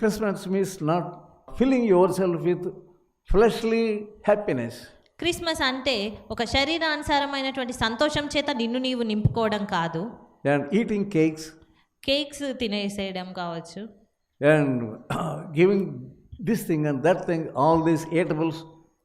Christmas means not feeling yourself with fleshly happiness Christmas అంటే ఒక శరీరానుసారమైనటువంటి సంతోషం చేత నిన్ను నీవు నింపుకోవడం కాదు. అండ్ ఈటింగ్ కేక్స్ కేక్స్ తినేసేయడం కావచ్చు. And giving this thing and that thing all these eatables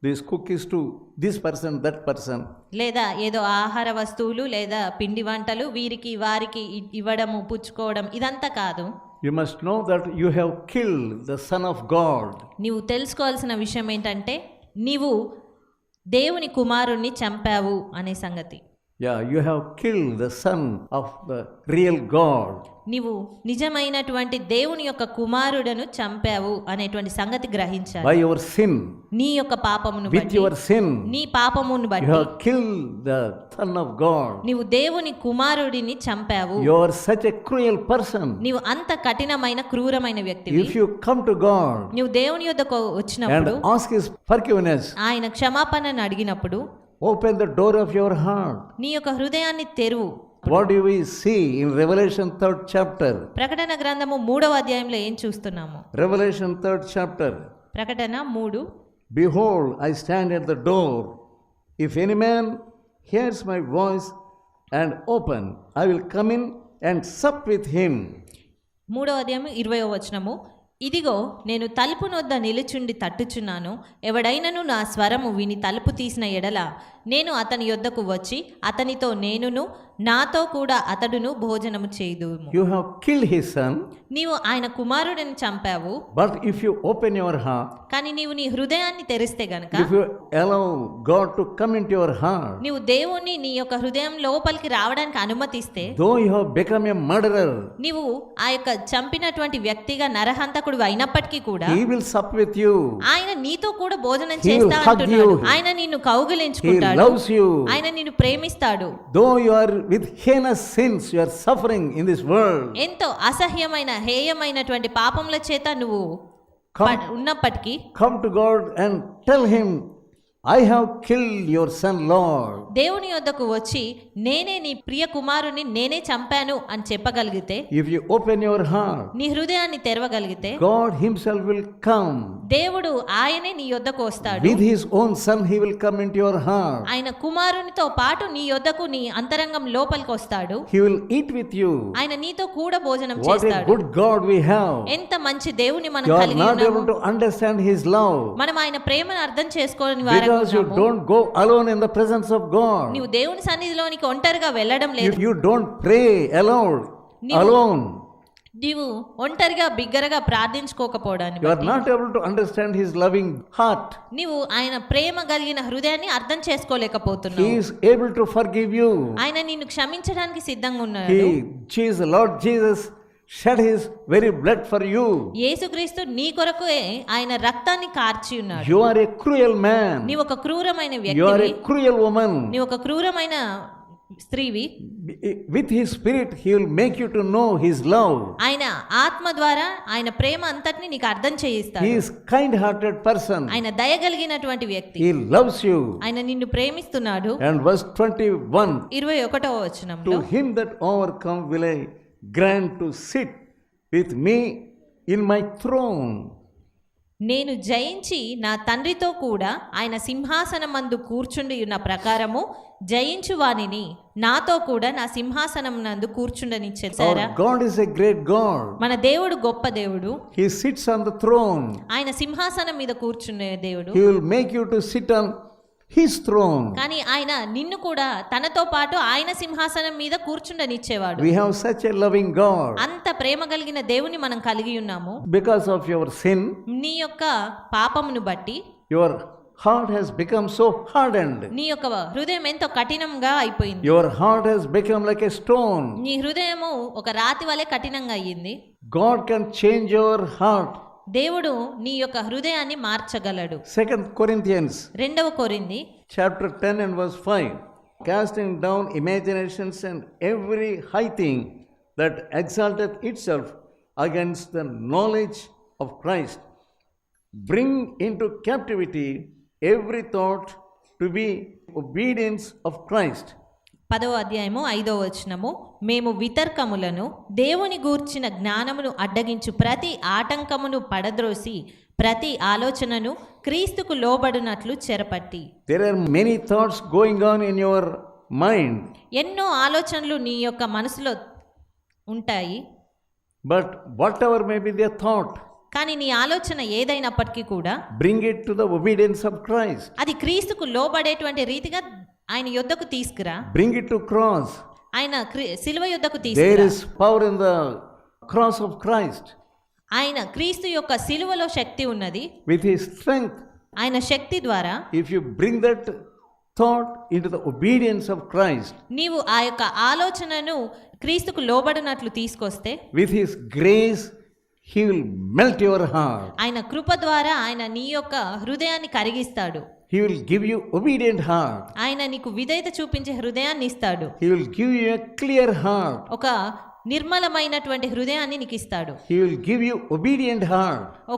this cookies to this person that person లేదా ఏదో ఆహార వస్తువులు లేదా పిండి వంటలు వీరికి వారికి ఇవ్వడము పుచ్చుకోవడం ఇదంతా కాదు. You must know that you have kill the son of God నీవు తెలుసుకోవాల్సిన విషయం ఏంటంటే నీవు దేవుని కుమారుణ్ణి చంపావు అనే సంగతి. Yeah you have kill the son of the real God నీవు నిజమైనటువంటి దేవుని యొక్క కుమారుడను చంపావు అనేటువంటి సంగతి గ్రహించాలి. యువర్ సిన్ నీ యొక్క పాపమును విత్ యువర్ సిన్ నీ పాపమును బట్టి గాడ్ నీవు దేవుని కుమారుడిని చంపావు. యు సచ్ క్రూయల్ పర్సన్ నీవు అంత కఠినమైన క్రూరమైన వ్యక్తి if you come to God నీవు దేవుని యొద్దకు వచ్చినప్పుడు ఆస్క్ హిస్ ఆయన క్షమాపణను అడిగినప్పుడు open the door of your heart. నీ యొక్క హృదయాన్ని తెరువు What do we see in Revelation 3rd chapter? ప్రకటన గ్రంథము మూడవ అధ్యాయంలో ఏం చూస్తున్నాము Revelation 3rd chapter. ప్రకటన మూడు Behold, I stand at the door. If any man hears my voice and open, I will come in and sup with him. మూడవ అధ్యాయం ఇరవయో వచనము ఇదిగో నేను తలుపునొద్ద నిలుచుండి తట్టుచున్నాను. ఎవడైనను నా స్వరము విని తలుపు తీసిన ఎడల నేను అతని యొద్దకు వచ్చి అతనితో నేనును నాతో కూడా అతడును భోజనము చేయుదుము You have killed his son, నీవు ఆయన కుమారుడిని చంపావు but if you open your heart, కానీ నీవు నీ హృదయాన్ని తెరిస్తే గనక you allow God to come into your heart, నీవు దేవుణ్ణి నీ యొక్క హృదయం లోపలికి రావడానికి అనుమతిస్తే though you have become a murderer, నీవు ఆ యొక్క చంపినటువంటి వ్యక్తిగా నరహంతకుడు అయినప్పటికీ కూడా he will sup with you. ఆయన నీతో కూడా భోజనం చేస్తా అంటున్నాడు. ఆయన నిన్ను He కౌగిలించుకుంటాడు loves you. ఆయన నిన్ను ప్రేమిస్తాడు Though you are with heinous sins, you are suffering in this world. ఎంతో అసహ్యమైన హేయమైనటువంటి పాపముల చేత నువ్వు ఉన్నప్పటికీ come to God and tell Him, I have kill your son Lord దేవుని యొద్దకు వచ్చి నేనే నీ ప్రియ కుమారుని నేనే చంపాను అని చెప్పగలిగితే if you open your heart నీ హృదయాన్ని తెరవగలిగితే గాడ్ హింసెల్ఫ్ విల్ కమ్ దేవుడు ఆయనే నీ యొద్దకు వస్తాడు. With his own son he will come into your heart ఆయన కుమారునితో పాటు నీ యొద్దకు నీ అంతరంగం లోపలికి వస్తాడు. He will eat with you ఆయన నీతో కూడా భోజనం చేస్తాడు what a good God we have ఎంత మంచి దేవుని మనం కలిగి ఉన్నాము. You are not understand his love మనం ఆయన ప్రేమను అర్థం చేసుకోని వారం because you don't go alone in the presence of God. నువ్వు దేవుని సన్నిధిలోనికి ఒంటరిగా వెళ్ళడం లేదు If you don't pray aloud, నీవు- alone, నీవు ఒంటరిగా బిగ్గరగా you are బట్టి not able to understand His loving heart. నీవు ఆయన ప్రేమ కలిగిన హృదయాన్ని అర్థం చేసుకోలేకపోతున్నావు He is able to forgive you. ఆయన నిన్ను క్షమించడానికి సిద్ధంగా ఉన్నాడు He, Jesus, Lord Jesus, shed His very blood for you. యేసుక్రీస్తు నీ కొరకు ఆయన రక్తాన్ని కార్చి ఉన్నాడు You are a cruel man. నీవు ఒక క్రూరమైన You are వ్యక్తివి a cruel woman. నీవు ఒక క్రూరమైన స్త్రీవి With His Spirit, He will make you to know His love. ఆయన ఆత్మ ద్వారా ఆయన ప్రేమ అంతటిని నీకు అర్థం చేయిస్తాడు He is kind-hearted person. ఆయన దయగలిగినటువంటి వ్యక్తి He loves you. ఆయన నిన్ను ప్రేమిస్తున్నాడు And verse 21, ఇరవై ఒకటవ వచనంలో To him that overcome will Grant to sit with me in my throne. నేను జయించి నా తండ్రితో కూడా ఆయన సింహాసనమందు కూర్చుండి ఉన్న ప్రకారము జయించు వానిని నాతో కూడా నా సింహాసనం నందు కూర్చుండని చేశారా Our God is a great God. మన దేవుడు గొప్ప దేవుడు He sits on the throne. ఆయన సింహాసనం మీద కూర్చునే దేవుడు He will make you to sit on his throne. కానీ ఆయన నిన్ను కూడా తనతో పాటు ఆయన సింహాసనం మీద కూర్చుండనిచ్చేవాడు We have such a loving God. అంత ప్రేమ కలిగిన దేవుని మనం కలిగి ఉన్నాము Because of your sin, నీ యొక్క పాపమును బట్టి your heart has become so hardened. నీ యొక్క హృదయం ఎంతో కఠినంగా అయిపోయింది Your heart has become like a stone. నీ హృదయము ఒక రాతి వలె కఠినంగా అయ్యింది God can change your heart. దేవుడు నీ యొక్క హృదయాన్ని మార్చగలడు. సెకండ్ కొరింథియన్స్ రెండవ కొరింది chapter ten and verse five casting down imaginations and every high thing that exalted itself against the knowledge of Christ bring into captivity every thought to be obedience of Christ పదవ అధ్యాయము ఐదవ వచనము. మేము వితర్కములను దేవుని గూర్చిన జ్ఞానమును అడ్డగించు ప్రతి ఆటంకమును పడద్రోసి ప్రతి ఆలోచనను క్రీస్తుకు లోబడినట్లు చెరపట్టి. Are many thoughts going on in your mind, ఎన్నో ఆలోచనలు నీ యొక్క మనసులో ఉంటాయి. But whatever may be their thought, కానీ నీ ఆలోచన ఏదైనప్పటికీ కూడా bring it to the obedience of Christ. అది క్రీస్తుకు లోబడేటువంటి రీతిగా ఆయన యుద్ధకు తీసుకురా. బ్రింగ్ ఇట్ టు క్రాస్ ఆయన సిల్వ యుద్ధకు తీసుకురా there is power in the cross of Christ ఆయన క్రీస్తు యొక్క సిలువలో శక్తి ఉన్నది. విత్ హి స్ట్రెంగ్త్ ఆయన శక్తి ద్వారా if you bring that thought into the obedience of Christ నీవు ఆ యొక్క ఆలోచనను క్రీస్తుకు లోబడినట్లు తీసుకొస్తే with his grace he will melt your heart ఆయన కృప ద్వారా ఆయన నీ యొక్క హృదయాన్ని కరిగిస్తాడు. He will give you obedient heart. ఆయన నీకు విధేయత చూపించే హృదయాన్ని ఇస్తాడు He will give you a clear heart. ఒక నిర్మలమైనటువంటి హృదయాన్ని నీకు ఇస్తాడు హి గివ్ యు ఒబీడియెంట్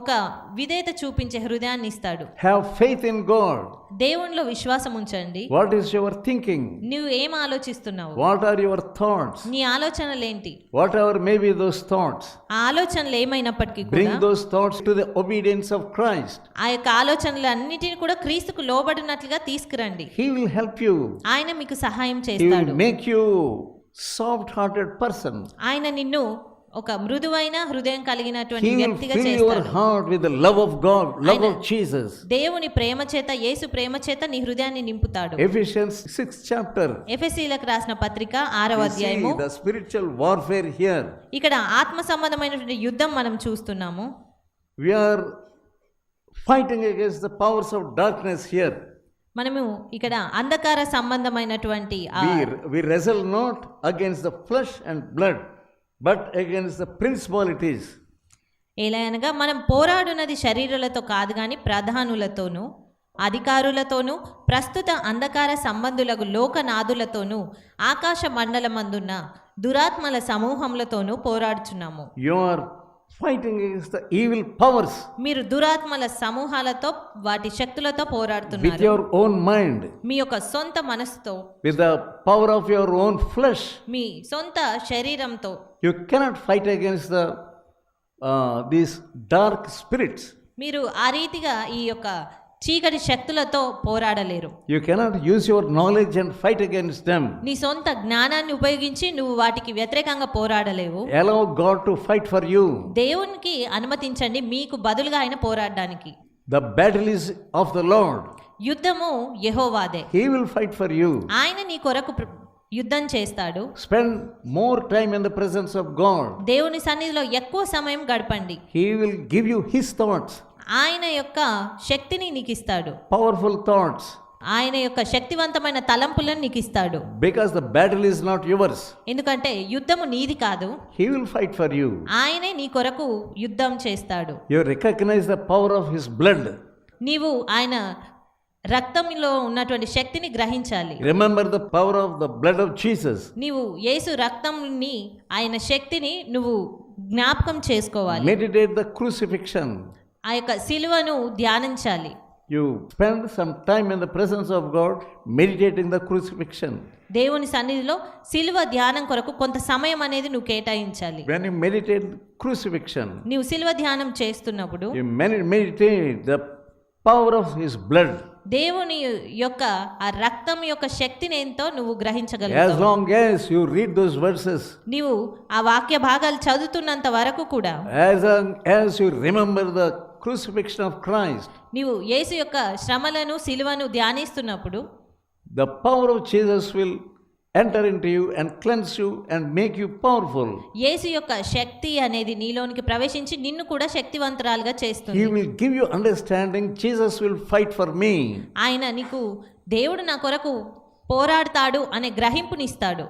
ఒక విధేయత చూపించే హృదయాన్ని ఇస్తాడు. హావ్ ఫెయిత్ ఇన్ గాడ్ దేవునిలో విశ్వాసం ఉంచండి. వాట్ ఇస్ యువర్ థింకింగ్ నువ్వు ఏం ఆలోచిస్తున్నావు? వాట్ ఆర్ యువర్ థాట్స్ నీ ఆలోచనలు ఏంటి whatever may be those thoughts ఆలోచనలు ఏమైనప్పటికీ bring those thoughts to the obedience of Christ ఆ యొక్క ఆలోచనలు అన్నిటిని కూడా క్రీస్తుకు లోబడినట్లుగా తీసుకురండి. హి విల్ హెల్ప్ యు ఆయన మీకు సహాయం చేస్తాడు. Make you soft hearted person ఆయన నిన్ను ఒక మృదువైన హృదయం కలిగినటువంటి వ్యక్తిగా చేస్తాడు. Heart with the love of God love of Jesus దేవుని ప్రేమ చేత యేసు ప్రేమ చేత నీ హృదయాన్ని నింపుతాడు. ఎఫెసియన్స్ 6 చాప్టర్ ఎఫెసీలకు రాసిన పత్రిక 6వ అధ్యాయము. ద స్పిరిచువల్ వార్ఫేర్ హియర్ ఇక్కడ ఆత్మ సంబంధమైనటువంటి యుద్ధం మనం చూస్తున్నాము. We are fighting against the powers of darkness here మనము ఇక్కడ అంధకార సంబంధమైనటువంటి we wrestle not against the flesh and blood, but against the principalities. ఎలా అనగా మనం పోరాడునది శరీరాలతో కాదు కానీ ప్రధానులతోనూ అధికారులతోనూ ప్రస్తుత అంధకార సంబంధులకు లోకనాథులతోనూ ఆకాశ మండలమందున్న దురాత్మల సమూహములతోనూ పోరాడుచున్నాము You are fighting against the evil powers మీరు దురాత్మల సమూహాలతో వాటి శక్తులతో with పోరాడుతున్నారు your own mind, మీ యొక్క సొంత మనసుతో with the power of your own flesh. మీ సొంత శరీరంతో You cannot fight against the uh, these dark spirits. మీరు ఆ రీతిగా ఈ యొక్క చీకటి శక్తులతో పోరాడలేరు. You cannot use your knowledge and fight against them నీ సొంత జ్ఞానాన్ని ఉపయోగించి నువ్వు వాటికి వ్యతిరేకంగా పోరాడలేవు. Allow God to fight for you దేవునికి అనుమతించండి మీకు బదులుగా ఆయన పోరాడడానికి. The battle is of the Lord యుద్ధము యెహోవాదే. He will fight for you ఆయన నీ కొరకు యుద్ధం చేస్తాడు. Spend more time in the presence of God దేవుని సన్నిధిలో ఎక్కువ సమయం గడపండి. He will give you his thoughts ఆయన యొక్క శక్తిని నీకు ఇస్తాడు పవర్ఫుల్ థాట్స్ ఆయన యొక్క శక్తివంతమైన తలంపులను నీకు ఇస్తాడు because the battle is not yours ఎందుకంటే యుద్ధము నీది కాదు. He will fight for you ఆయనే నీ కొరకు యుద్ధం చేస్తాడు. You recognise the power of his blood నీవు ఆయన రక్తంలో ఉన్నటువంటి శక్తిని గ్రహించాలి. Remember the power of the blood of Jesus నీవు యేసు రక్తంని ఆయన శక్తిని నువ్వు జ్ఞాపకం చేసుకోవాలి. మెడిటేట్ ద క్రూసిఫిక్షన్ ఆ యొక్క సిలువను ధ్యానించాలి. You spend some time in the presence of God meditating the crucifixion దేవుని సన్నిధిలో సిలువ ధ్యానం కొరకు కొంత సమయం అనేది నువ్వు కేటాయించాలి. వెన్ యు మెడిటేట్ క్రూసిఫిక్షన్ నీవు సిలువ ధ్యానం చేస్తున్నప్పుడు you meditate the power of his blood దేవుని యొక్క ఆ రక్తం యొక్క శక్తిని ఏంటో నువ్వు గ్రహించగలుగుతావు. As long as you read those verses నీవు ఆ వాక్య భాగాలు చదువుతున్నంత వరకు కూడా as long as you remember the crucifixion of Christ, నీవు యేసు యొక్క శ్రమలను సిలువను ధ్యానిస్తున్నప్పుడు the power of Jesus will enter into you and cleanse you and make you powerful. యేసు యొక్క శక్తి అనేది నీలోనికి ప్రవేశించి నిన్ను కూడా శక్తివంతురాలుగా చేస్తుంది He will give you understanding. Jesus will fight for me. ఆయన నీకు దేవుడు నా కొరకు పోరాడతాడు అనే గ్రహింపునిస్తాడు